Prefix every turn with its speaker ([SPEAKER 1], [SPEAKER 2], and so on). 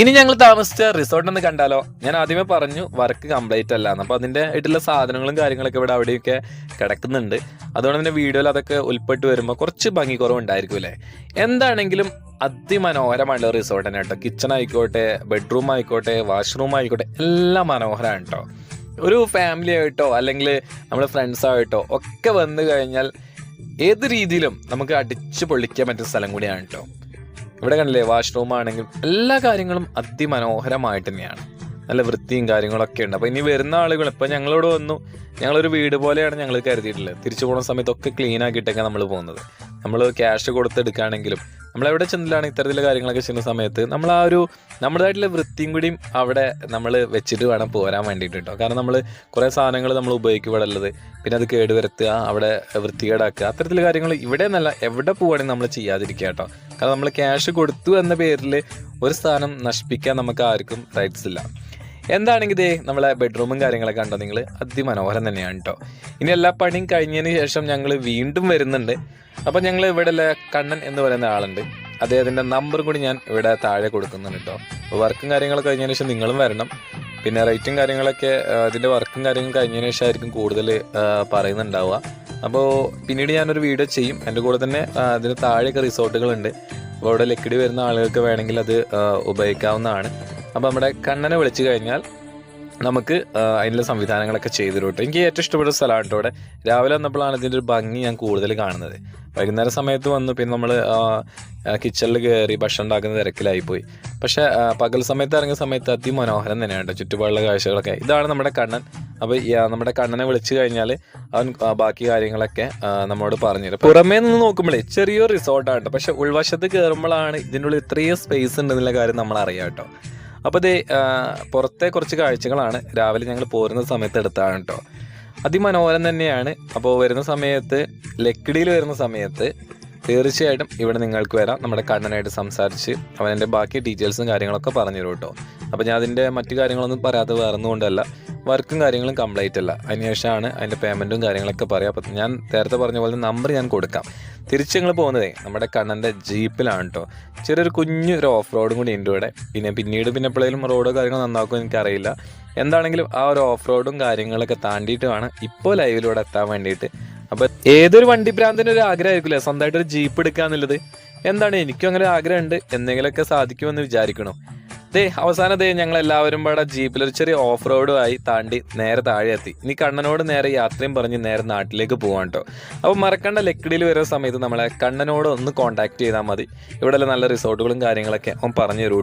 [SPEAKER 1] ഇനി ഞങ്ങൾ താമസിച്ച റിസോർട്ട് ഒന്ന് കണ്ടാലോ? ഞാൻ ആദ്യമേ പറഞ്ഞു വർക്ക് കംപ്ലീറ്റ് അല്ല. അപ്പോൾ അതിന്റെ ആയിട്ടുള്ള സാധനങ്ങളും കാര്യങ്ങളൊക്കെ ഇവിടെ അവിടെയൊക്കെ കിടക്കുന്നുണ്ട്. അതുകൊണ്ട് തന്നെ വീഡിയോയിൽ അതൊക്കെ ഉൾപ്പെട്ട് വരുമ്പോൾ കുറച്ച് ഭംഗി കുറവുണ്ടായിരിക്കും അല്ലേ? എന്താണെങ്കിലും അതിമനോഹരമായിട്ടുള്ള റിസോർട്ട് തന്നെ കേട്ടോ. കിച്ചൺ ആയിക്കോട്ടെ ബെഡ്റൂം ആയിക്കോട്ടെ വാഷ്റൂം ആയിക്കോട്ടെ എല്ലാം മനോഹരമാണ് കേട്ടോ. ഒരു ഫാമിലി ആയിട്ടോ അല്ലെങ്കിൽ നമ്മുടെ ഫ്രണ്ട്സ് ആയിട്ടോ ഒക്കെ വന്നു കഴിഞ്ഞാൽ ഏത് രീതിയിലും നമുക്ക് അടിച്ചു പൊളിക്കാൻ പറ്റുന്ന സ്ഥലം കൂടിയാണ് കേട്ടോ. ഇവിടെ കണ്ടില്ലേ വാഷ്റൂം ആണെങ്കിലും എല്ലാ കാര്യങ്ങളും അതിമനോഹരമായിട്ട് തന്നെയാണ്. നല്ല വൃത്തിയും കാര്യങ്ങളൊക്കെ ഉണ്ട്. അപ്പോൾ ഇനി വരുന്ന ആളുകൾ ഇപ്പൊ ഞങ്ങളോട് വന്നു. ഞങ്ങളൊരു വീട് പോലെയാണ് ഞങ്ങൾ കരുതിയിട്ടുള്ളത്. തിരിച്ചു പോകുന്ന സമയത്തൊക്കെ ക്ലീൻ ആക്കിയിട്ടൊക്കെ നമ്മൾ പോകുന്നത്. നമ്മൾ ക്യാഷ് കൊടുത്തെടുക്കുകയാണെങ്കിലും നമ്മളെവിടെ ചെന്നിലാണ് ഇത്തരത്തിലുള്ള കാര്യങ്ങളൊക്കെ ചെയ്യുന്ന സമയത്ത് നമ്മൾ ആ ഒരു നമ്മുടേതായിട്ടുള്ള വൃത്തിയും കൂടിയും അവിടെ നമ്മൾ വെച്ചിട്ട് വേണം പോരാൻ വേണ്ടിയിട്ട് കേട്ടോ കാരണം നമ്മൾ കുറേ സാധനങ്ങൾ നമ്മൾ ഉപയോഗിക്കപ്പെടല്ലത് പിന്നെ അത് കേടുവരുത്തുക അവിടെ വൃത്തികേടാക്കുക അത്തരത്തിലുള്ള കാര്യങ്ങൾ ഇവിടെ എന്നല്ല എവിടെ പോവുകയാണെങ്കിൽ നമ്മൾ ചെയ്യാതിരിക്കുക കേട്ടോ കാരണം നമ്മൾ ക്യാഷ് കൊടുത്തു എന്ന പേരിൽ ഒരു സ്ഥാനം നശിപ്പിക്കാൻ നമുക്ക് ആർക്കും റൈറ്റ്സ് ഇല്ല. എന്താണെങ്കിൽ ഇതേ നമ്മളെ ബെഡ്റൂമും കാര്യങ്ങളൊക്കെ കണ്ടോ നിങ്ങൾ അതിമനോഹരം തന്നെയാണ് കേട്ടോ ഇനി എല്ലാ പണിയും കഴിഞ്ഞതിന് ശേഷം ഞങ്ങൾ വീണ്ടും വരുന്നുണ്ട്. അപ്പോൾ ഞങ്ങൾ ഇവിടെ കണ്ണൻ എന്ന് പറയുന്ന ആളുണ്ട്. അദ്ദേഹത്തിന്റെ നമ്പറും കൂടി ഞാൻ ഇവിടെ താഴെ കൊടുക്കുന്നുണ്ട് കേട്ടോ വർക്കും കാര്യങ്ങളൊക്കെ കഴിഞ്ഞതിന് ശേഷം നിങ്ങളും വരണം. പിന്നെ റേറ്റും കാര്യങ്ങളൊക്കെ അതിന്റെ വർക്കും കാര്യങ്ങളും കഴിഞ്ഞതിന് ശേഷം ആയിരിക്കും കൂടുതൽ പറയുന്നുണ്ടാവുക. അപ്പോൾ പിന്നീട് ഞാനൊരു വീഡിയോ ചെയ്യും. എന്റെ കൂടെ തന്നെ അതിന് താഴെയൊക്കെ റിസോർട്ടുകളുണ്ട്. അപ്പോൾ അവിടെ ലക്കിടി വരുന്ന ആളുകൾക്ക് വേണമെങ്കിൽ അത് ഉപയോഗിക്കാവുന്നതാണ്. അപ്പോൾ നമ്മുടെ കണ്ണനെ വിളിച്ചു കഴിഞ്ഞാൽ നമുക്ക് അതിനുള്ള സംവിധാനങ്ങളൊക്കെ ചെയ്തു തരും എനിക്ക് ഏറ്റവും ഇഷ്ടപ്പെട്ട സ്ഥലമാണ് കേട്ടോ ഇവിടെ രാവിലെ വന്നപ്പോഴാണ് ഇതിന്റെ ഒരു ഭംഗി ഞാൻ കൂടുതൽ കാണുന്നത്. വൈകുന്നേര സമയത്ത് വന്നു പിന്നെ നമ്മൾ കിച്ചണിൽ കയറി ഭക്ഷണം ഉണ്ടാക്കുന്ന തിരക്കിലായിപ്പോയി. പക്ഷേ പകൽ സമയത്ത് ഇറങ്ങിയ സമയത്ത് അതിമനോഹരം തന്നെയാണ് കേട്ടോ ചുറ്റുപാടുള്ള കാഴ്ചകളൊക്കെ. ഇതാണ് നമ്മുടെ കണ്ണൻ. അപ്പോൾ നമ്മുടെ കണ്ണനെ വിളിച്ചു കഴിഞ്ഞാൽ അവൻ ബാക്കി കാര്യങ്ങളൊക്കെ നമ്മോട് പറഞ്ഞു പുറമേ നിന്ന് നോക്കുമ്പോഴേ ചെറിയൊരു റിസോർട്ടാണ് കേട്ടോ. പക്ഷേ ഉൾവശത്ത് കയറുമ്പോഴാണ് ഇതിന്റെ ഉള്ളിൽ ഇത്രയും സ്പേസ് ഉണ്ടെന്നുള്ള കാര്യം നമ്മൾ അറിയാം കേട്ടോ. അപ്പോൾ ഇത് പുറത്തെ കുറച്ച് കാഴ്ചകളാണ് രാവിലെ ഞങ്ങൾ പോരുന്ന സമയത്ത് എടുത്താണ് കേട്ടോ അതിമനോഹരം തന്നെയാണ്. അപ്പോൾ വരുന്ന സമയത്ത് ലക്കിടിയിൽ വരുന്ന സമയത്ത് തീർച്ചയായിട്ടും ഇവിടെ നിങ്ങൾക്ക് വരാം. നമ്മുടെ കണ്ണനായിട്ട് സംസാരിച്ച് അവന്റെ ബാക്കി ഡീറ്റെയിൽസും കാര്യങ്ങളൊക്കെ പറഞ്ഞു തരും കേട്ടോ അപ്പോൾ ഞാൻ അതിന്റെ മറ്റു കാര്യങ്ങളൊന്നും പറയാതെ വേറൊന്നുകൊണ്ടല്ല വർക്കും കാര്യങ്ങളും കംപ്ലീറ്റ് അല്ല. അതിനുശേഷമാണ് അതിന്റെ പേയ്മെന്റും കാര്യങ്ങളൊക്കെ പറയാം. അപ്പം ഞാൻ നേരത്തെ പറഞ്ഞ പോലെ നമ്പർ ഞാൻ കൊടുക്കാം. തിരിച്ച് ഞങ്ങൾ പോകുന്നതേ നമ്മുടെ കണ്ണന്റെ ജീപ്പിലാണ് കേട്ടോ ചെറിയൊരു കുഞ്ഞു ഒരു ഓഫ് റോഡും കൂടി ഉണ്ട് ഇവിടെ. പിന്നെ പിന്നീട് പിന്നെ എപ്പോഴേലും റോഡോ കാര്യങ്ങളോ നന്നാക്കുമോ എനിക്കറിയില്ല. എന്താണെങ്കിലും ആ ഒരു ഓഫ് റോഡും കാര്യങ്ങളൊക്കെ താണ്ടിയിട്ട് വേണം ഇപ്പോൾ ലൈവിലൂടെ എത്താൻ വേണ്ടിയിട്ട് അപ്പോൾ ഏതൊരു വണ്ടി ഭ്രാന്തിന് ഒരു ആഗ്രഹമായിരിക്കില്ലേ സ്വന്തമായിട്ട് ഒരു ജീപ്പ് എടുക്കുക എന്നുള്ളത് എന്താണ്? എനിക്കും അങ്ങനെ ആഗ്രഹമുണ്ട്. എന്തെങ്കിലുമൊക്കെ സാധിക്കുമെന്ന് വിചാരിക്കണോ. ദേ അവസാനം ദേ ഞങ്ങൾ എല്ലാവരും പാടെ ജീപ്പിൽ ഒരു ചെറിയ ഓഫ് റോഡുമായി താണ്ടി നേരെ താഴെ എത്തി ഇനി കണ്ണനോട് നേരെ യാത്രയും പറഞ്ഞ് നേരെ നാട്ടിലേക്ക് പോകാൻ കേട്ടോ അപ്പോൾ മറക്കണ്ട ലക്കിടിയിൽ വരുന്ന സമയത്ത് നമ്മളെ കണ്ണനോട് ഒന്ന് കോൺടാക്ട് ചെയ്താൽ മതി. ഇവിടെ നല്ല റിസോർട്ടുകളും കാര്യങ്ങളൊക്കെ അവൻ പറഞ്ഞു തരൂ